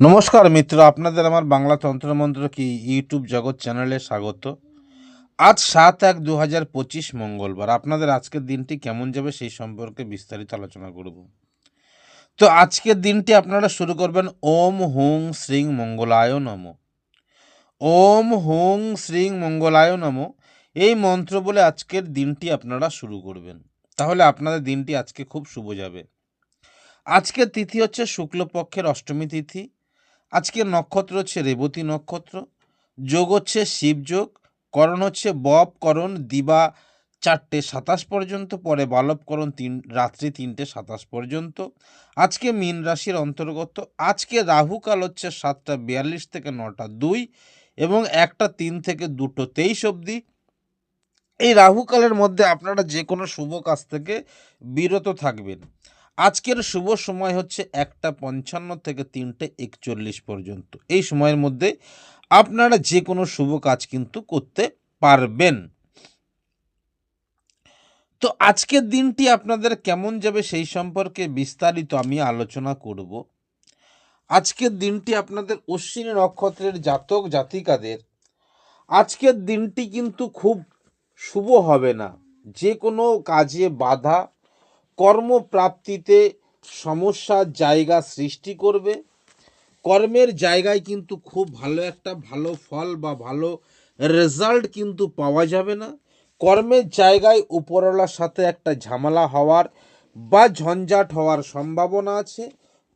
নমস্কার মিত্র, আপনাদের আমার বাংলা তন্ত্রমন্ত্র কি ইউটিউব জগৎ চ্যানেলে স্বাগত। আজ সাত এক দু হাজার পঁচিশ মঙ্গলবার। আপনাদের আজকের দিনটি কেমন যাবে সেই সম্পর্কে বিস্তারিত আলোচনা করব। তো আজকের দিনটি আপনারা শুরু করবেন ওম হুং শ্রীং মঙ্গলায় নম। ওম হুং শ্রীং মঙ্গলায় নম। এই মন্ত্র বলে আজকের দিনটি আপনারা শুরু করবেন। তাহলে আপনাদের দিনটি আজকে খুব শুভ যাবে। আজকের তিথি হচ্ছে শুক্লপক্ষের অষ্টমী তিথি। আজকের নক্ষত্র হচ্ছে রেবতী নক্ষত্র। যোগ হচ্ছে শিবযোগ করণ হচ্ছে বব করণ, দিবা চারটে সাতাশ পর্যন্ত, পরে বালবকরণ তিন, রাত্রি তিনটে সাতাশ পর্যন্ত। আজকে মীন রাশির অন্তর্গত, আজকে রাহুকাল হচ্ছে সাতটা বিয়াল্লিশ থেকে নটা দুই এবং একটা তিন থেকে দুটো তেইশ অবধি। এই রাহুকালের মধ্যে আপনারা যে কোনো শুভ কাজ থেকে বিরত থাকবেন। আজকের শুভ সময় হচ্ছে একটা পঞ্চান্ন থেকে তিনটে একচল্লিশ পর্যন্ত। এই সময়ের মধ্যে আপনারা যে কোনো শুভ কাজ কিন্তু করতে পারবেন। তো আজকের দিনটি আপনাদের কেমন যাবে সেই সম্পর্কে বিস্তারিত আমি আলোচনা করব। আজকের দিনটি আপনাদের অশ্বিনী নক্ষত্রের জাতক জাতিকাদের। আজকের দিনটি কিন্তু খুব শুভ হবে না। যে কোনো কাজে বাধা কর্মপ্রাপ্তিতে সমস্যার জায়গা সৃষ্টি করবে। কর্মের জায়গায় কিন্তু খুব ভালো একটা ভালো ফল বা ভালো রেজাল্ট কিন্তু পাওয়া যাবে না। কর্মের জায়গায় উপরওয়ালার সাথে একটা ঝামেলা হওয়ার বা ঝঞ্ঝাট হওয়ার সম্ভাবনা আছে।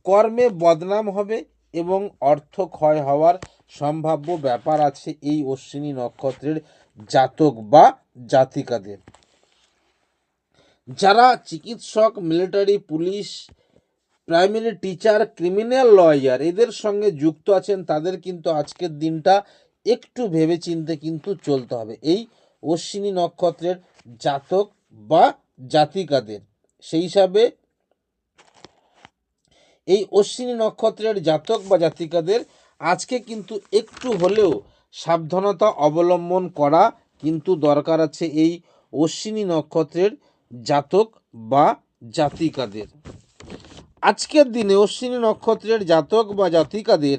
কর্মে বদনাম হবে এবং অর্থ ক্ষয় হওয়ার সম্ভাব্য ব্যাপার আছে এই অশ্বিনী নক্ষত্রের জাতক বা জাতিকাদের। যারা চিকিৎসক military police primary teacher criminal lawyer এদের সঙ্গে যুক্ত আছেন, তাদের কিন্তু আজকের দিনটা একটু ভেবেচিন্তে কিন্তু চলতে হবে। এই অশ্বিনী নক্ষত্রের জাতক বা জাতিকাদের, সেই হিসাবে এই অশ্বিনী নক্ষত্রের জাতক বা জাতিকাদের আজকে কিন্তু একটু হলেও সাবধানতা অবলম্বন করা কিন্তু দরকার আছে এই অশ্বিনী নক্ষত্রের জাতক বা জাতিকাদের। আজকের দিনে অশ্বিনী নক্ষত্রের জাতক বা জাতিকাদের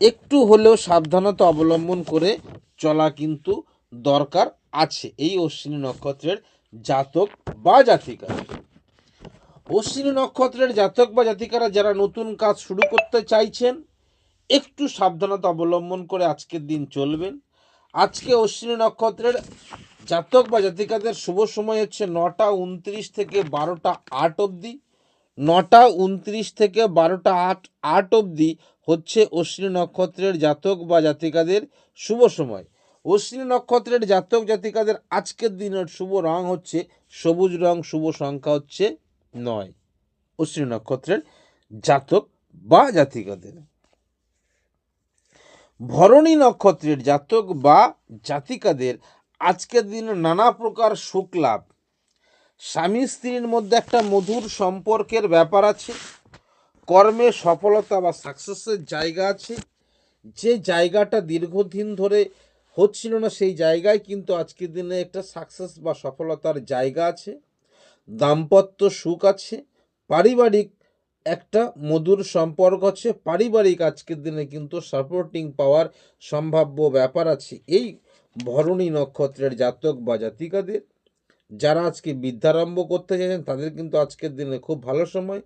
একটু হলেও সাবধানতা অবলম্বন করে চলা কিন্তু দরকার আছে এই অশ্বিনী নক্ষত্রের জাতক বা জাতিকা অশ্বিনী নক্ষত্রের জাতক বা জাতিকারা যারা নতুন কাজ শুরু করতে চাইছেন, একটু সাবধানতা অবলম্বন করে আজকের দিন চলবেন। আজকে অশ্বিনী নক্ষত্রের জাতক বা জাতিকাদের শুভ সময় হচ্ছে নটা উনত্রিশ থেকে বারোটা আট অবধি। নটা উনত্রিশ থেকে বারোটা আট আট অবধি হচ্ছে অশ্বিনী নক্ষত্রের জাতক বা জাতিকাদের শুভ সময়। অশ্বিনী নক্ষত্রের জাতক জাতিকাদের আজকের দিনের শুভ রং হচ্ছে সবুজ রং, শুভ সংখ্যা হচ্ছে নয়। অশ্বিনী নক্ষত্রের জাতক বা জাতিকাদের। ভরণী নক্ষত্রের জাতক বা জাতিকাদের আজকের দিনে নানা প্রকার সুখ লাভ। স্বামী স্ত্রীর মধ্যে একটা মধুর সম্পর্কের ব্যাপার আছে। কর্মে সফলতা বা সাকসেসের জায়গা আছে। যে জায়গাটা দীর্ঘদিন ধরে হচ্ছিল না, সেই জায়গায় কিন্তু আজকের দিনে একটা সাকসেস বা সফলতার জায়গা আছে। দাম্পত্য সুখ আছে। পারিবারিক একটা মধুর সম্পর্ক আছে। পারিবারিক আজকের দিনে কিন্তু সাপোর্টিং পাওয়ার সম্ভাব্য ব্যাপার আছে। এই ভরণী নক্ষত্রের জাতক বা জাতিকাদের, যারা আজকে বিদ্যারম্ভ করতে চাইছেন তাদের কিন্তু আজকের দিনে খুব ভালো সময়।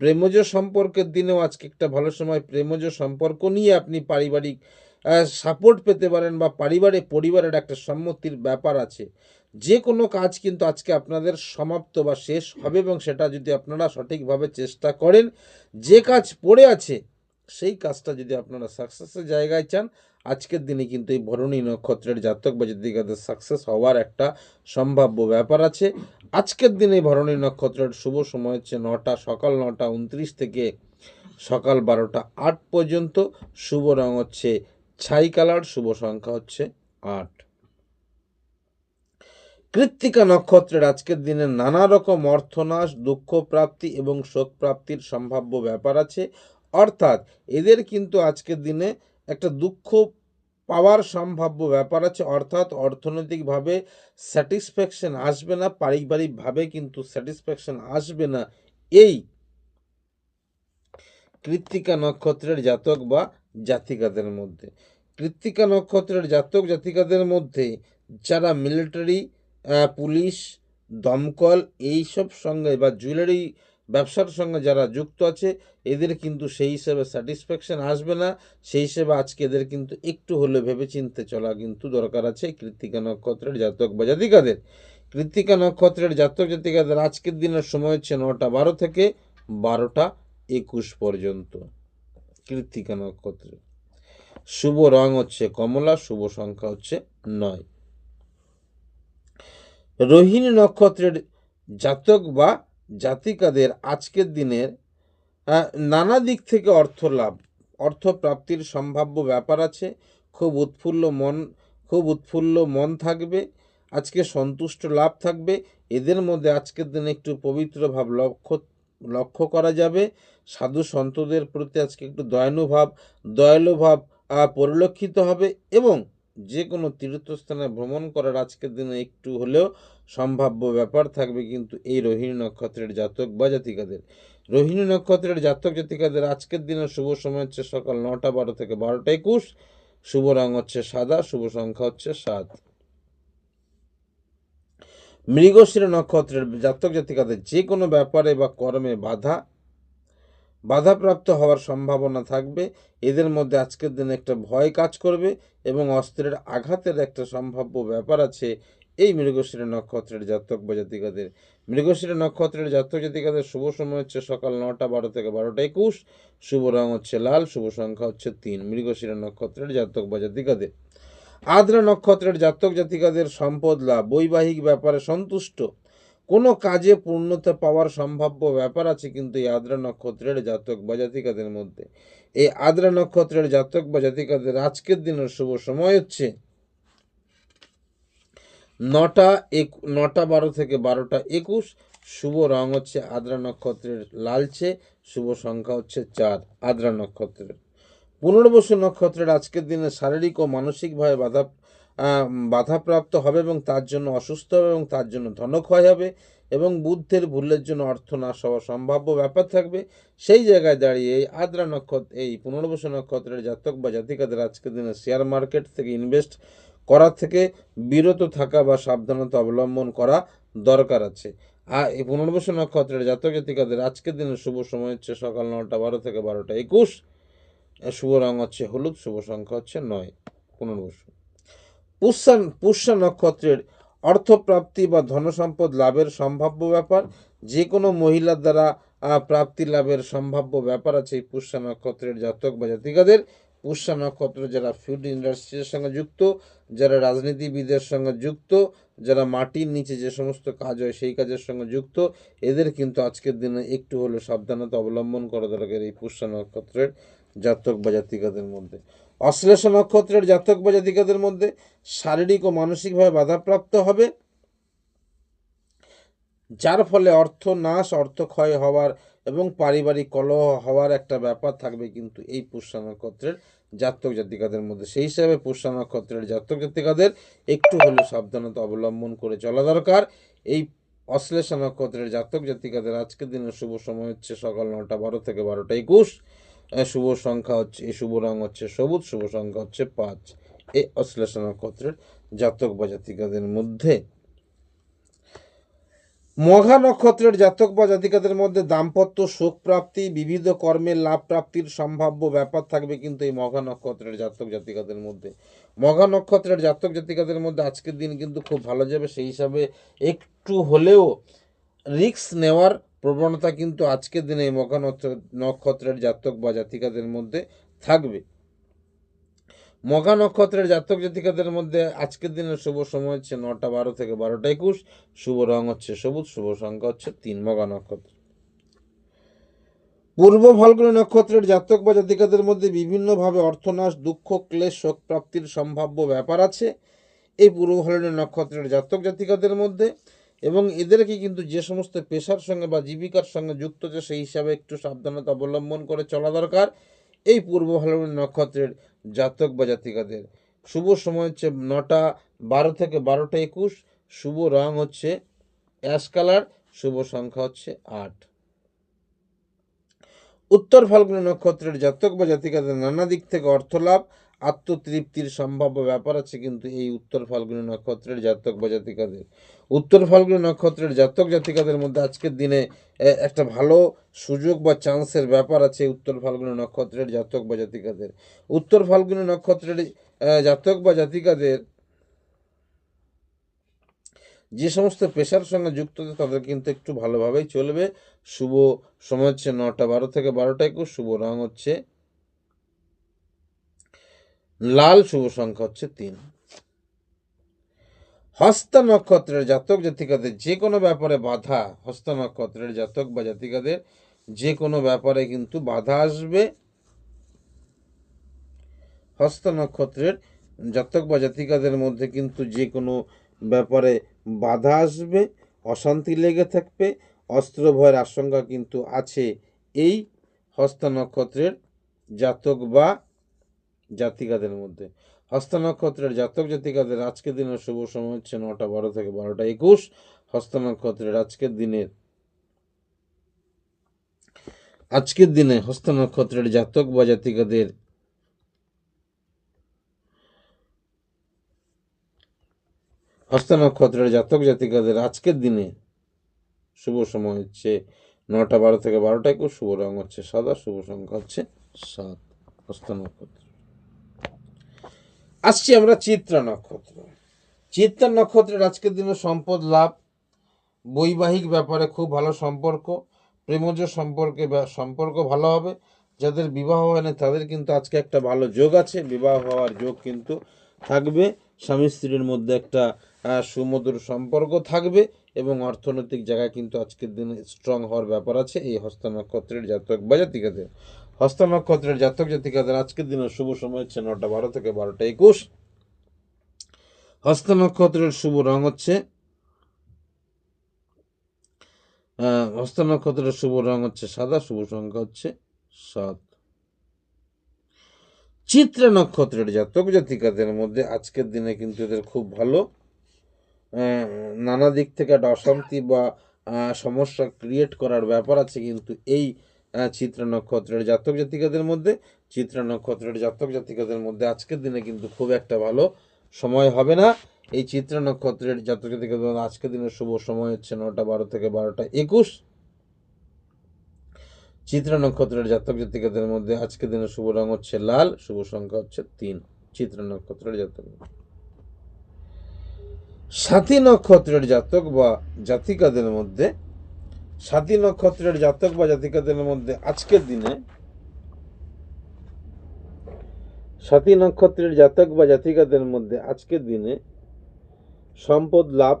প্রেমজ সম্পর্কের দিনেও আজকে একটা ভালো সময়। প্রেমজ সম্পর্ক নিয়ে আপনি পারিবারিক সাপোর্ট পেতে পারেন বা পারিবারে পরিবারের একটা সম্মতির ব্যাপার আছে। যে কোনো কাজ কিন্তু আজকে আপনাদের সমাপ্ত বা শেষ হবে এবং সেটা যদি আপনারা সঠিকভাবে চেষ্টা করেন, যে কাজ পড়ে আছে সেই কাজটা যদি আপনারা সাকসেসের জায়গায় চান, আজকের দিনে কিন্তু এই ভরণী নক্ষত্রের জাতক বা জাতিকাদের সাকসেস হওয়ার একটা সম্ভাব্য ব্যাপার আছে। আজকের দিনে ভরণী নক্ষত্রের শুভ সময় হচ্ছে নটা, সকাল নটা, উনত্রিশ থেকে সকাল বারোটা আট পর্যন্ত। শুভ রং হচ্ছে ছাই কালার, শুভ সংখ্যা হচ্ছে আট। কৃত্তিকা নক্ষত্রের আজকের দিনে নানা রকম অর্থনাশ, দুঃখ প্রাপ্তি এবং শোক প্রাপ্তির সম্ভাব্য ব্যাপার আছে। অর্থাৎ এদের কিন্তু আজকের দিনে একটা দুঃখ পাওয়ার সম্ভাব্য ব্যাপার আছে। অর্থাৎ অর্থনৈতিকভাবে স্যাটিসফ্যাকশন আসবে না, পারিবারিকভাবে কিন্তু স্যাটিসফ্যাকশন আসবে না এই কৃত্তিকা নক্ষত্রের জাতক বা জাতিকাদের মধ্যে। কৃত্তিকা নক্ষত্রের জাতক, জাতিকাদের মধ্যে যারা মিলিটারি পুলিশ, দমকল এইসব সঙ্গে বা জুয়েলারি ব্যবসার সঙ্গে যারা যুক্ত আছে, এদের কিন্তু সেই হিসেবে স্যাটিসফ্যাকশন আসবে না। সেই হিসেবে আজকে এদের কিন্তু একটু হলে ভেবেচিন্তে চলা কিন্তু দরকার আছে কৃত্তিকা নক্ষত্রের জাতক বা জাতিকাদের। কৃত্তিকা নক্ষত্রের জাতক জাতিকাদের আজকের দিনের সময় হচ্ছে নটা বারো থেকে বারোটা একুশ পর্যন্ত। কৃত্তিকা নক্ষত্রে। শুভ রং হচ্ছে কমলা, শুভ সংখ্যা হচ্ছে নয়। রোহিণী নক্ষত্রের জাতক বা জাতিকাদের আজকের দিনের নানা দিক থেকে অর্থ লাভ, অর্থ প্রাপ্তির সম্ভাব্য ব্যাপার আছে। খুব উৎফুল্ল মন, খুব উৎফুল্ল মন থাকবে, আজকে সন্তুষ্ট লাভ থাকবে। এদের মধ্যে আজকের দিনে একটু পবিত্র ভাব লক্ষ্য লক্ষ্য করা যাবে। সাধু সন্তদের প্রতি আজকে একটু দয়ানুভাব, দয়ালুভাব পরিলক্ষিত হবে এবং যে কোনো তীর্থস্থানে ভ্রমণ করার আজকের দিনে একটু হলেও সম্ভাব্য ব্যাপার থাকবে কিন্তু এই রোহিণী নক্ষত্রের জাতক বা জাতিকাদের। রোহিণী নক্ষত্রের জাতক জাতিকাদের আজকের দিনের শুভ সময় হচ্ছে সকাল নটা বারো থেকে বারোটা একুশ। শুভ রং হচ্ছে সাদা, শুভ সংখ্যা হচ্ছে সাত। মৃগশির নক্ষত্রের জাতক জাতিকাদের যে কোনো ব্যাপারে বা কর্মে বাধা, বাধাপ্রাপ্ত হওয়ার সম্ভাবনা থাকবে। এদের মধ্যে আজকের দিনে একটা ভয় কাজ করবে এবং অস্ত্রের আঘাতের একটা সম্ভাব্য ব্যাপার আছে এই মৃগশির নক্ষত্রের জাতক বা জাতিকাদের। মৃগশির নক্ষত্রের জাতক জাতিকাদের শুভ সময় হচ্ছে সকাল নটা বারো থেকে বারোটা একুশ। শুভ রং হচ্ছে লাল, শুভ সংখ্যা হচ্ছে তিন। মৃগশির নক্ষত্রের জাতক বা জাতিকাদের। আদ্রা নক্ষত্রের জাতক জাতিকাদের সম্পদ লাভ, বৈবাহিক ব্যাপারে সন্তুষ্ট। কোনো কাজে পূর্ণতা পাওয়ার সম্ভাব্য ব্যাপার আছে কিন্তু এই আদ্রা নক্ষত্রের জাতক বা জাতিকাদের মধ্যে। এই আদ্রা নক্ষত্রের জাতক বা জাতিকাদের আজকের দিনের শুভ সময় হচ্ছে নটা এক, নটা বারো থেকে বারোটা একুশ। শুভ রং হচ্ছে আদ্রা নক্ষত্রের লালচে, শুভ সংখ্যা হচ্ছে চার, আদ্রা নক্ষত্রের। পুনর্বসু নক্ষত্রের আজকের দিনে শারীরিক ও মানসিকভাবে বাধা বাধাপ্রাপ্ত হবে এবং তার জন্য অসুস্থ হবে এবং তার জন্য ধনক্ষয় হবে এবং বুদ্ধের ভুলের জন্য অর্থ নাশ হওয়ার সম্ভাব্য ব্যাপার থাকবে। সেই জায়গায় দাঁড়িয়ে এই আদ্রা নক্ষত্র, এই পুনর্বসু নক্ষত্রের জাতক বা জাতিকাদের আজকের দিনে শেয়ার মার্কেট থেকে ইনভেস্ট করা থেকে বিরত থাকা বা সাবধানতা অবলম্বন করা দরকার আছে। আর এই পুনর্বসু নক্ষত্রের জাতক জাতিকাদের আজকের দিনের শুভ সময় হচ্ছে সকাল নটা বারো থেকে বারোটা একুশ। শুভ রং হচ্ছে হলুদ, শুভ সংখ্যা হচ্ছে নয়। পুনর্বসু পুষ্যা পুষ্যা নক্ষত্রের অর্থপ্রাপ্তি বা ধনসম্পদ লাভের সম্ভাব্য ব্যাপার যে কোনো মহিলার দ্বারা প্রাপ্তি লাভের সম্ভাব্য ব্যাপার আছে এই পুষ্যা নক্ষত্রের জাতক বা জাতিকাদের। পুষ্যা নক্ষত্র যারা ফুড ইন্ডাস্ট্রির সঙ্গে যুক্ত, যারা রাজনীতিবিদের সঙ্গে যুক্ত, যারা মাটির নিচে যে সমস্ত কাজ হয় সেই কাজের সঙ্গে যুক্ত, এদের কিন্তু আজকের দিনে একটু হলেও সাবধানতা অবলম্বন করা দরকার এই পুষ্যা নক্ষত্রের জাতক বা জাতিকাদের মধ্যে। অশ্লেষ নক্ষত্রের জাতক বা জাতিকাদের মধ্যে শারীরিক ও মানসিকভাবে বাধাপ্রাপ্ত হবে, যার ফলে অর্থ নাশ অর্থ ক্ষয় হওয়ার এবং পারিবারিক কলহ হওয়ার একটা ব্যাপার থাকবে কিন্তু এই পুষ্যা নক্ষত্রের জাতক জাতিকাদের মধ্যে। সেই হিসাবে পুষ্যা নক্ষত্রের জাতক জাতিকাদের একটু হলেও সাবধানতা অবলম্বন করে চলা দরকার। এই অশ্লেষা নক্ষত্রের জাতক জাতিকাদের আজকের দিনের শুভ সময় হচ্ছে সকাল নটা বারো থেকে বারোটা একুশ। শুভ সংখ্যা হচ্ছে এই শুভ রং হচ্ছে সবুজ, শুভ সংখ্যা হচ্ছে পাঁচ। এই অশ্লেষা নক্ষত্রের জাতক বা জাতিকাদের মধ্যে মঘা নক্ষত্রের জাতক বা জাতিকাদের মধ্যে দাম্পত্য সুখ প্রাপ্তি বিবিধ কর্মের লাভ প্রাপ্তির সম্ভাব্য ব্যাপার থাকবে কিন্তু এই মঘা নক্ষত্রের জাতক জাতিকাদের মধ্যে। মঘা নক্ষত্রের জাতক জাতিকাদের মধ্যে আজকের দিন কিন্তু খুব ভালো যাবে, সেই হিসাবে একটু হলেও রিস্ক নেওয়ার প্রবণতা কিন্তু আজকের দিনে এই মঘা নক্ষ- নক্ষত্রের জাতক বা জাতিকাদের মধ্যে থাকবে। মঘা নক্ষত্রের জাতক জাতিকাদের মধ্যে আজকের দিনের শুভ সময় হচ্ছে নটা বারো থেকে বারোটা একুশ। শুভ রং হচ্ছে সবুজ, শুভ সংখ্যা হচ্ছে তিন মগা নক্ষত্র। পূর্ব ফাল্গুনী নক্ষত্রের জাতক বা জাতিকাদের মধ্যে বিভিন্নভাবে অর্থনাশ, দুঃখ, ক্লেশ, শোক প্রাপ্তির সম্ভাব্য ব্যাপার আছে। এই পূর্ব ফাল্গুনী নক্ষত্রের জাতক জাতিকাদের মধ্যে এবং এদেরকে কিন্তু যে সমস্ত পেশার সঙ্গে বা জীবিকার সঙ্গে যুক্ত আছে, সেই হিসাবে একটু সাবধানতা অবলম্বন করে চলা দরকার। এই পূর্ব ফাল্গুনী নক্ষত্রের জাতক বা জাতিকাদের। শুভ সময় হচ্ছে নটা, বারো থেকে বারোটা একুশ। শুভ রং হচ্ছে অ্যাশ কালার, শুভ সংখ্যা হচ্ছে আট। উত্তর ফাল্গুনী নক্ষত্রের জাতক বা জাতিকাদের নানা দিক থেকে অর্থ লাভ আত্মতৃপ্তির সম্ভাব্য ব্যাপার আছে কিন্তু এই উত্তর ফাল্গুনী নক্ষত্রের জাতক বা জাতিকাদের। উত্তর ফাল্গুনী নক্ষত্রের জাতক জাতিকাদের মধ্যে আজকের দিনে একটা ভালো সুযোগ বা চান্সের ব্যাপার আছে উত্তর ফাল্গুনী নক্ষত্রের জাতক বা জাতিকাদের। উত্তর ফাল্গুনী নক্ষত্রের জাতক বা জাতিকাদের যে সমস্ত পেশার সঙ্গে যুক্ত তাদের কিন্তু একটু ভালোভাবেই চলবে। শুভ সময় হচ্ছে নটা বারো থেকে বারোটা একুশ, শুভ রং হচ্ছে লাল শুভ সংখ্যা হচ্ছে তিন। হস্ত নক্ষত্রের জাতক জাতিকাদের যে কোনো ব্যাপারে বাধা, হস্ত নক্ষত্রের জাতক বা জাতিকাদের যে কোনো ব্যাপারে কিন্তু বাধা আসবে। হস্ত নক্ষত্রের জাতক বা জাতিকাদের মধ্যে কিন্তু যে কোনো ব্যাপারে বাধা আসবে, অশান্তি লেগে থাকবে, অস্ত্র ভয়ের আশঙ্কা কিন্তু আছে এই হস্ত নক্ষত্রের জাতক বা জাতিকাদের মধ্যে। হস্ত নক্ষত্রের জাতক জাতিকাদের আজকের দিনের শুভ সময় হচ্ছে নটা বারো থেকে বারোটা একুশ। হস্ত নক্ষত্রের আজকের দিনের আজকের দিনে হস্ত নক্ষত্রের জাতক বা জাতিকাদের হস্ত নক্ষত্রের জাতক জাতিকাদের আজকের দিনে শুভ সময় হচ্ছে নটা বারো থেকে বারোটা একুশ। শুভ রং হচ্ছে সাদা, শুভ সংখ্যা হচ্ছে সাত। হস্ত নক্ষত্র আসছি আমরা চিত্রা নক্ষত্র। চিত্রা নক্ষত্রের আজকের দিনে সম্পদ লাভ, বৈবাহিক ব্যাপারে খুব ভালো সম্পর্ক, প্রেমজ সম্পর্কে সম্পর্ক ভালো হবে, যাদের বিবাহ হয়নি তাদের কিন্তু আজকে একটা ভালো যোগ আছে, বিবাহ হওয়ার যোগ কিন্তু থাকবে, স্বামী স্ত্রীর মধ্যে একটা সুমধুর সম্পর্ক থাকবে এবং অর্থনৈতিক জায়গায় কিন্তু আজকের দিনে স্ট্রং হওয়ার ব্যাপার আছে এই হস্ত নক্ষত্রের জাতক বা জাতিকাদের। হস্ত নক্ষত্রের জাতক জাতিকাদের আজকের দিনের শুভ সময় হচ্ছে নটা বারো থেকে বারোটা একুশ। হস্ত নক্ষত্রের শুভ রং হচ্ছে হস্ত নক্ষত্রের শুভ রং হচ্ছে সাদা, শুভ সংখ্যা হচ্ছে সাত। চিত্র নক্ষত্রের জাতক জাতিকাদের মধ্যে আজকের দিনে কিন্তু এদের খুব ভালো নানা দিক থেকে একটা অশান্তি বা সমস্যা ক্রিয়েট করার ব্যাপার আছে কিন্তু এই চিত্র নক্ষত্রের জাতক জাতিকাদের মধ্যে, চিত্র নক্ষত্রের জাতক জাতিকাদের মধ্যে আজকের দিনে কিন্তু খুব একটা ভালো সময় হবে না। এই চিত্র নক্ষত্রের জাতক জাতিকাদের আজকের দিনের শুভ সময় হচ্ছে নটা বারো থেকে বারোটা একুশ। চিত্র নক্ষত্রের জাতক জাতিকাদের মধ্যে আজকের দিনের শুভ রং হচ্ছে লাল, শুভ সংখ্যা হচ্ছে তিন। চিত্র নক্ষত্রের জাতক সাথী নক্ষত্রের জাতক বা জাতিকাদের মধ্যে সাথী নক্ষত্রের জাতক বা জাতিকাদের মধ্যে আজকের দিনে সাথী নক্ষত্রের জাতক বা জাতিকাদের মধ্যে আজকের দিনে সম্পদ লাভ,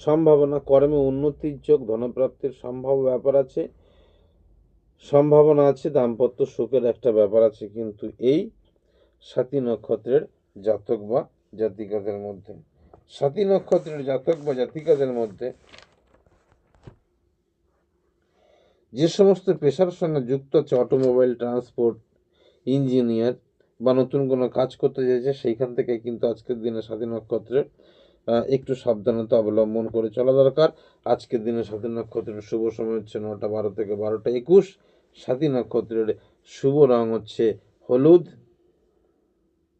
সম্ভাবনা, কর্মে উন্নতির যোগ, ধনপ্রাপ্তির সম্ভাব্য ব্যাপার আছে। সম্ভাবনা আছে, দাম্পত্য সুখের একটা ব্যাপার আছে, কিন্তু এই সাতী নক্ষত্রের জাতক বা জাতিকাদের মধ্যে। সাতী নক্ষত্রের জাতক বা জাতিকাদের মধ্যে যে সমস্ত পেশার সঙ্গে যুক্ত আছে অটোমোবাইল ট্রান্সপোর্ট ইঞ্জিনিয়ার বা নতুন কোনো কাজ করতে চাইছে, সেইখান থেকে কিন্তু আজকের দিনে সাতী নক্ষত্রের একটু সাবধানতা অবলম্বন করে চলা দরকার। আজকের দিনে স্বাধীন নক্ষত্রের শুভ সময় হচ্ছে নটা বারো থেকে বারোটা একুশ। সাতী নক্ষত্রের শুভ রং হচ্ছে হলুদ।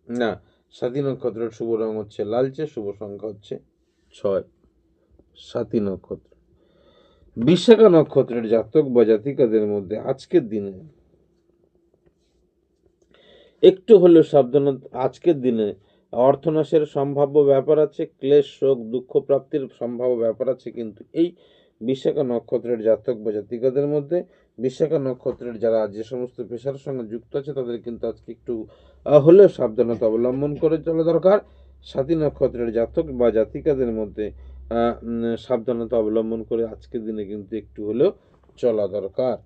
না, স্বাধীন নক্ষত্রের শুভ রং হচ্ছে লালচে, শুভ সংখ্যা হচ্ছে ছয়। সাতী নক্ষত্র। বিশাখা নক্ষত্রের জাতক বা জাতিকাদের মধ্যে আজকের দিনে একটু হলেও সাবধানতা, আজকের দিনে অর্থনাশের সম্ভাব্য ব্যাপার আছে, ক্লেশ, শোক, দুঃখ প্রাপ্তির সম্ভাব্য ব্যাপার আছে, কিন্তু এই বিশাখা নক্ষত্রের জাতক বা জাতিকাদের মধ্যে বিশাখা নক্ষত্রের যারা যে সমস্ত পেশার সঙ্গে যুক্ত আছে, তাদের কিন্তু আজকে একটু হলেও সাবধানতা অবলম্বন করে চলা দরকার। সাতী নক্ষত্রের জাতক বা জাতিকাদের মধ্যে সাবধানতা অবলম্বন করে আজকের দিনে কিন্তু একটু হলেও চলা দরকার।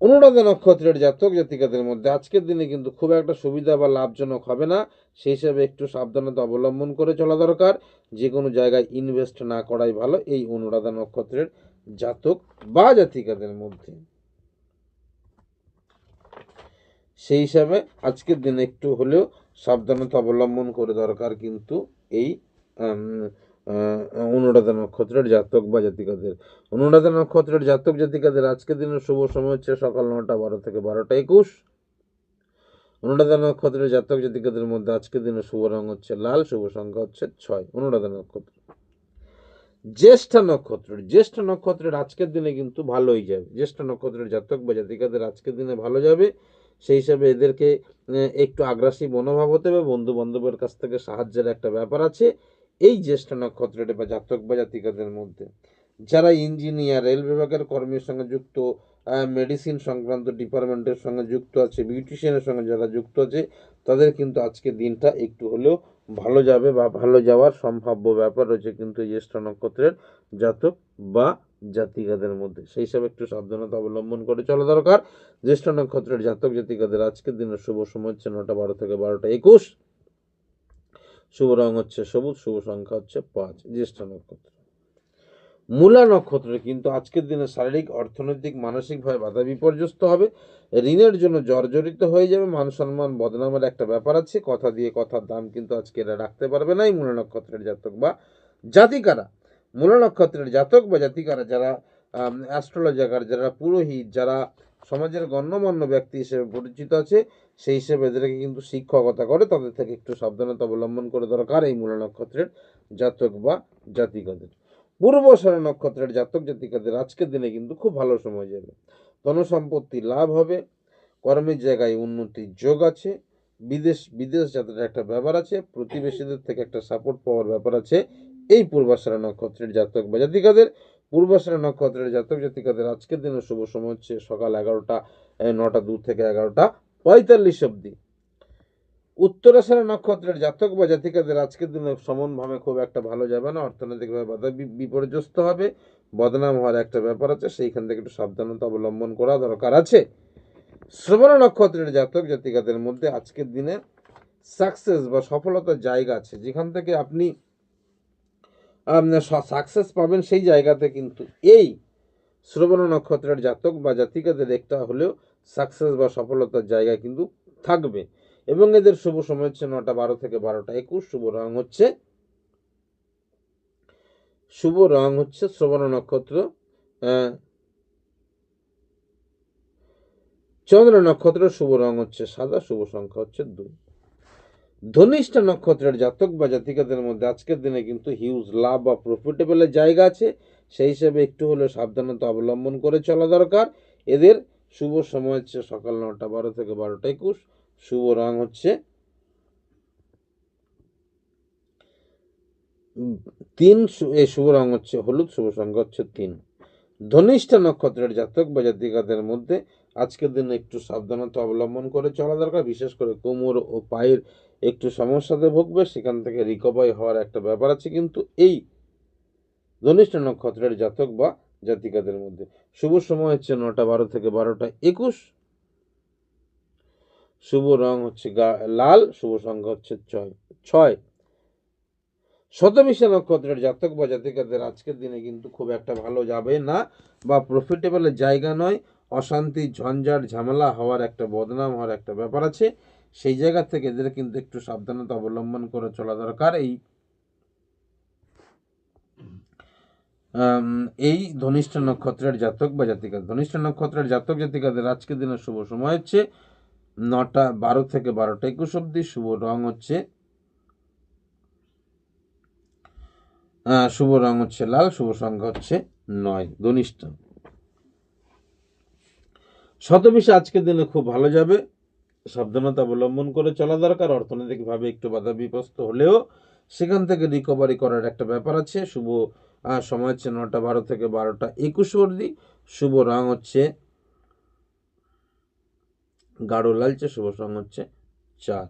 অনুরাধা নক্ষত্রের জাতক জাতিকাদের মধ্যে আজকের দিনে কিন্তু খুব একটা সুবিধা বা লাভজনক হবে না। সেই হিসাবে একটু সাবধানতা অবলম্বন করে চলা দরকার। যে কোনো জায়গায় ইনভেস্ট না করাই ভালো এই অনুরাধা নক্ষত্রের জাতক বা জাতিকাদের মধ্যে। সেই হিসাবে আজকের দিনে একটু হলেও সাবধানতা অবলম্বন করে দরকার কিন্তু এই অনুরাধা নক্ষত্রের জাতক বা জাতিকাদের। অনুরাধা নক্ষত্রের জাতক জাতিকাদের আজকের দিনের শুভ সময় হচ্ছে সকাল নটা বারো থেকে বারোটা একুশ। অনুরাধা নক্ষত্রের জাতক জাতিকাদের মধ্যে আজকের দিনের শুভ রং হচ্ছে লাল, শুভ সংখ্যা হচ্ছে ছয়। অনুরাধা নক্ষত্র। জ্যেষ্ঠ নক্ষত্রের জ্যেষ্ঠ নক্ষত্রের আজকের দিনে কিন্তু ভালোই যাবে। জ্যেষ্ঠ নক্ষত্রের জাতক বা জাতিকাদের আজকের দিনে ভালো যাবে। সেই হিসাবে এদেরকে একটু আগ্রাসী মনোভাব হতে হবে। বন্ধু বান্ধবের কাছ থেকে সাহায্যের একটা ব্যাপার আছে। এই জ্যেষ্ঠ নক্ষত্রের বা জাতক বা জাতিকাদের মধ্যে। যারা ইঞ্জিনিয়ার, রেল বিভাগের কর্মীর সঙ্গে যুক্ত মেডিসিন সংক্রান্ত ডিপার্টমেন্টের সঙ্গে যুক্ত আছে বিউটিশিয়ানের সঙ্গে যারা যুক্ত আছে, তাদের কিন্তু আজকে দিনটা একটু হলেও ভালো যাবে বা ভালো যাওয়ার সম্ভাব্য ব্যাপার রয়েছে কিন্তু জ্যেষ্ঠ নক্ষত্রের জাতক বা জাতিকাদের মধ্যে। সেই হিসাবে একটু সাবধানতা অবলম্বন করে চলা দরকার। জ্যেষ্ঠ নক্ষত্রের জাতক জাতিকাদের আজকের দিনের শুভ সময় হচ্ছে নটা বারো থেকে বারোটা একুশ। শুভ রং হচ্ছে সবুজ, শুভ সংখ্যা হচ্ছে পাঁচ, জ্যেষ্ঠ নক্ষত্র। মূলা নক্ষত্র কিন্তু আজকের দিনে শারীরিক, অর্থনৈতিক, মানসিকভাবে বাধা বিপর্যস্ত হবে। ঋণের জন্য জর্জরিত হয়ে যাবে, মান সম্মান বদনামের একটা ব্যাপার আছে। কথা দিয়ে কথার দাম কিন্তু আজকে এরা রাখতে পারবে না এই মূলা নক্ষত্রের জাতক বা জাতিকারা। মূলা নক্ষত্রের জাতক বা জাতিকারা যারা অ্যাস্ট্রোলজার যারা পুরোহিত, যারা সমাজের গণ্যমান্য ব্যক্তি হিসেবে পরিচিত আছে সেই হিসেবে এদেরকে কিন্তু শিক্ষকতা করে, তাদের থেকে একটু সাবধানতা অবলম্বন করে দরকার এই মূল নক্ষত্রের জাতক বা জাতিকাদের। পূর্বশারা নক্ষত্রের জাতক জাতিকাদের আজকের দিনে কিন্তু খুব ভালো সময় যাবে। ধনসম্পত্তি লাভ হবে, কর্মের জায়গায় উন্নতির যোগ আছে, বিদেশ বিদেশ যাত্রার একটা ব্যাপার আছে, প্রতিবেশীদের থেকে একটা সাপোর্ট পাওয়ার ব্যাপার আছে এই পূর্বাশারা নক্ষত্রের জাতক বা জাতিকাদের। পূর্বাশারা নক্ষত্রের জাতক জাতিকাদের আজকের দিনের শুভ সময় হচ্ছে সকাল এগারোটা নটা দু থেকে এগারোটা। পঁয়তাল্লিশ অবধি। উত্তরাশারা নক্ষত্রের জাতক বা জাতিকাদের আজকের দিনে সমানভাবে খুব একটা ভালো যাবে না। অর্থনৈতিকভাবে বাধা বিপর্যস্ত হবে। বদনাম হওয়ার একটা ব্যাপার আছে। সেইখান থেকে একটু সাবধানতা অবলম্বন করা দরকার আছে। শ্রবণ নক্ষত্রের জাতক জাতিকাদের মধ্যে আজকের দিনে সাকসেস বা সফলতার জায়গা আছে। যেখান থেকে আপনি সাকসেস পাবেন সেই জায়গাতে কিন্তু এই শ্রবণ নক্ষত্রের জাতক বা জাতিকাদের একটা হলেও সাকসেস বা সফলতার জায়গা কিন্তু থাকবে। এবং এদের শুভ সময় হচ্ছে নটা বারো থেকে বারোটা একুশ। শুভ রং হচ্ছে, শুভ রং হচ্ছে শ্রবণ নক্ষত্র চন্দ্র নক্ষত্র, শুভ রং হচ্ছে সাদা, শুভ সংখ্যা হচ্ছে দুই। ধনিষ্ঠ নক্ষত্রের জাতক বা জাতিকাদের মধ্যে আজকের দিনে কিন্তু হিউজ লাভ বা প্রফিটেবলের জায়গা আছে। সেই হিসেবে একটু হলেও সাবধানতা অবলম্বন করে চলা দরকার। এদের শুভ সময় হচ্ছে সকাল নটা বারো থেকে বারোটা একুশ। শুভ রং হচ্ছে তিন এই শুভ রং হচ্ছে হলুদ, শুভ সংখ্যা হচ্ছে তিন। ধনিষ্ঠ নক্ষত্রের জাতক বা জাতিকাদের মধ্যে আজকের দিনে একটু সাবধানতা অবলম্বন করে চলা দরকার। বিশেষ করে কোমর ও পায়ের একটু সমস্যাতে ভুগবে, সেখান থেকে রিকভারি হওয়ার একটা ব্যাপার আছে। কিন্তু এই ধনিষ্ঠ নক্ষত্রের জাতক বা জাতিকাদের মধ্যে। শুভ সময় হচ্ছে নটা বারো থেকে বারোটা একুশ। শুভ রং হচ্ছে লাল, শুভ সংখ্যা হচ্ছে ছয় ছয়। শতবিশা নক্ষত্রের জাতক বা জাতিকাদের আজকের দিনে কিন্তু খুব একটা ভালো যাবে না বা প্রফিটেবলের জায়গা নয়। অশান্তি, ঝঞ্ঝাট, ঝামেলা হওয়ার একটা বদনাম হওয়ার একটা ব্যাপার আছে। সেই জায়গা থেকে এদের কিন্তু একটু সাবধানতা অবলম্বন করে চলা দরকার। এই আম, এই ধনিষ্ঠ নক্ষত্রের জাতক বা জাতিকা ধনিষ্ঠ নক্ষত্রের জাতক জাতিকাদের আজকের দিনের শুভ সময় হচ্ছে নটা, বারো থেকে বারোটা একুশ অব্দি শুভ রং হচ্ছে শুভ রং হচ্ছে লাল, শুভ সংখ্যা হচ্ছে নয়, ধনিষ্ঠ। শতবিশে আজকের দিনে খুব ভালো যাবে। সাবধানতা অবলম্বন করে চলা দরকার। অর্থনৈতিকভাবে একটু বাধা বিপস্ত হলেও সেখান থেকে রিকভারি করার একটা ব্যাপার আছে। শুভ সময় হচ্ছে নটা বারো থেকে বারোটা একুশ অবধি। শুভ রং হচ্ছে গাঢ় লালচে, শুভ রং হচ্ছে চার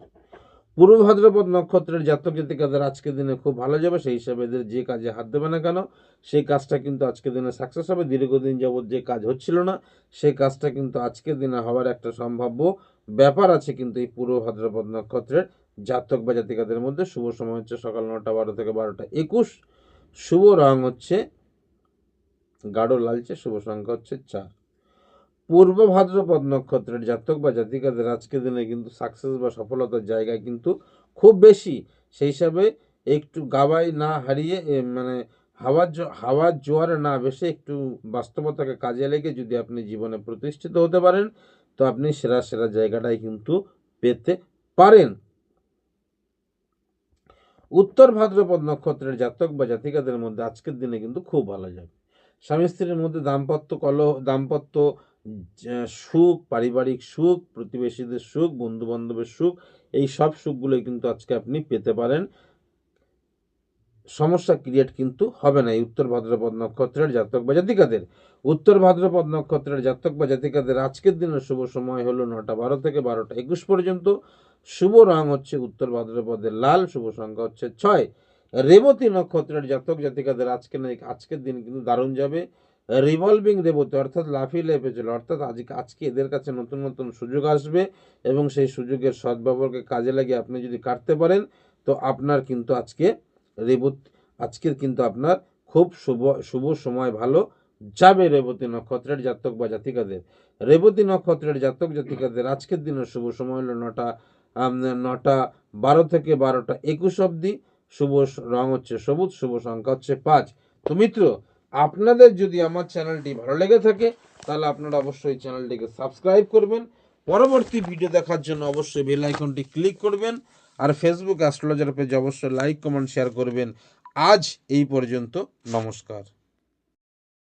পূর্ব ভাদ্রপদ নক্ষত্রের জাতক জাতিকাদের আজকের দিনে খুব ভালো যাবে, সেই হিসাবে এদের যে কাজে হাত দেবে না কেন, সেই কাজটা কিন্তু আজকের দিনে সাকসেস হবে। দীর্ঘদিন যাবৎ যে কাজ হচ্ছিল না, সেই কাজটা কিন্তু আজকের দিনে হওয়ার একটা সম্ভাব্য ব্যাপার আছে কিন্তু এই পূর্ব ভাদ্রপদ নক্ষত্রের জাতক বা জাতিকাদের মধ্যে। শুভ সময় হচ্ছে সকাল নটা বারো থেকে বারোটা একুশ। শুভ রং হচ্ছে গাঢ় লালচে, শুভ সংখ্যা হচ্ছে চার। পূর্ব ভাদ্রপদ নক্ষত্রের জাতক বা জাতিকাদের আজকের দিনে কিন্তু সাকসেস বা সফলতার জায়গায় কিন্তু খুব বেশি। সেই হিসাবে একটু গাবাই না হারিয়ে মানে হাওয়ার হাওয়ার জোয়ারে না বেশে একটু বাস্তবতাকে কাজে লেগে যদি আপনি জীবনে প্রতিষ্ঠিত হতে পারেন, তো আপনি সেরা সেরা জায়গাটাই কিন্তু পেতে পারেন। উত্তর ভাদ্রপদ নক্ষত্রের জাতক বা জাতিকাদের মধ্যে আজকের দিনে কিন্তু খুব ভালো যাবে। স্বামী স্ত্রীর মধ্যে দাম্পত্য কলহ, দাম্পত্য সুখ, পারিবারিক সুখ, প্রতিবেশীদের সুখ বন্ধু বান্ধবের সুখ, এই সব সুখগুলোই কিন্তু আজকে আপনি পেতে পারেন। সমস্যা ক্রিয়েট কিন্তু হবে না এই উত্তর ভাদ্রপদ নক্ষত্রের জাতক বা জাতিকাদের। উত্তর ভাদ্রপদ নক্ষত্রের জাতক বা জাতিকাদের আজকের দিনের শুভ সময় হলো নটা বারো থেকে বারোটা একুশ পর্যন্ত। শুভ রং হচ্ছে উত্তর ভাদ্রপদের, লাল শুভ সংখ্যা হচ্ছে ছয়। রেবতী নক্ষত্রের জাতক জাতিকাদের আজকে আজকের দিন কিন্তু দারুণ যাবে। রিভলভিং রেবতী অর্থাৎ লাফিয়ে লেপে চলে অর্থাৎ আজকে আজকে এদের কাছে নতুন নতুন সুযোগ আসবে এবং সেই সুযোগের সদ্ব্যবহারকে কাজে লাগিয়ে আপনি যদি কাটতে পারেন, তো আপনার কিন্তু আজকে রেবত, আজকের কিন্তু আপনার খুব শুভ শুভ সময় ভালো যাবে রেবতী নক্ষত্রের জাতক বা জাতিকাদের। রেবতী নক্ষত্রের জাতক জাতিকাদের আজকের দিনের শুভ সময় হলো নটা নটা, বারো থেকে বারোটা একুশ অবধি। শুভ রং হচ্ছে সবুজ, শুভ সংখ্যা হচ্ছে পাঁচ। তো মিত্র, আপনাদের যদি আমার চ্যানেলটি ভালো লেগে থাকে, তাহলে আপনারা অবশ্যই চ্যানেলটিকে সাবস্ক্রাইব করবেন। পরবর্তী ভিডিও দেখার জন্য অবশ্যই বেল আইকনটি ক্লিক করবেন। আর ফেসবুক অ্যাস্ট্রোলজার পেজ অবশ্যই লাইক কমেন্ট শেয়ার করবেন। আজ এই পর্যন্ত, নমস্কার।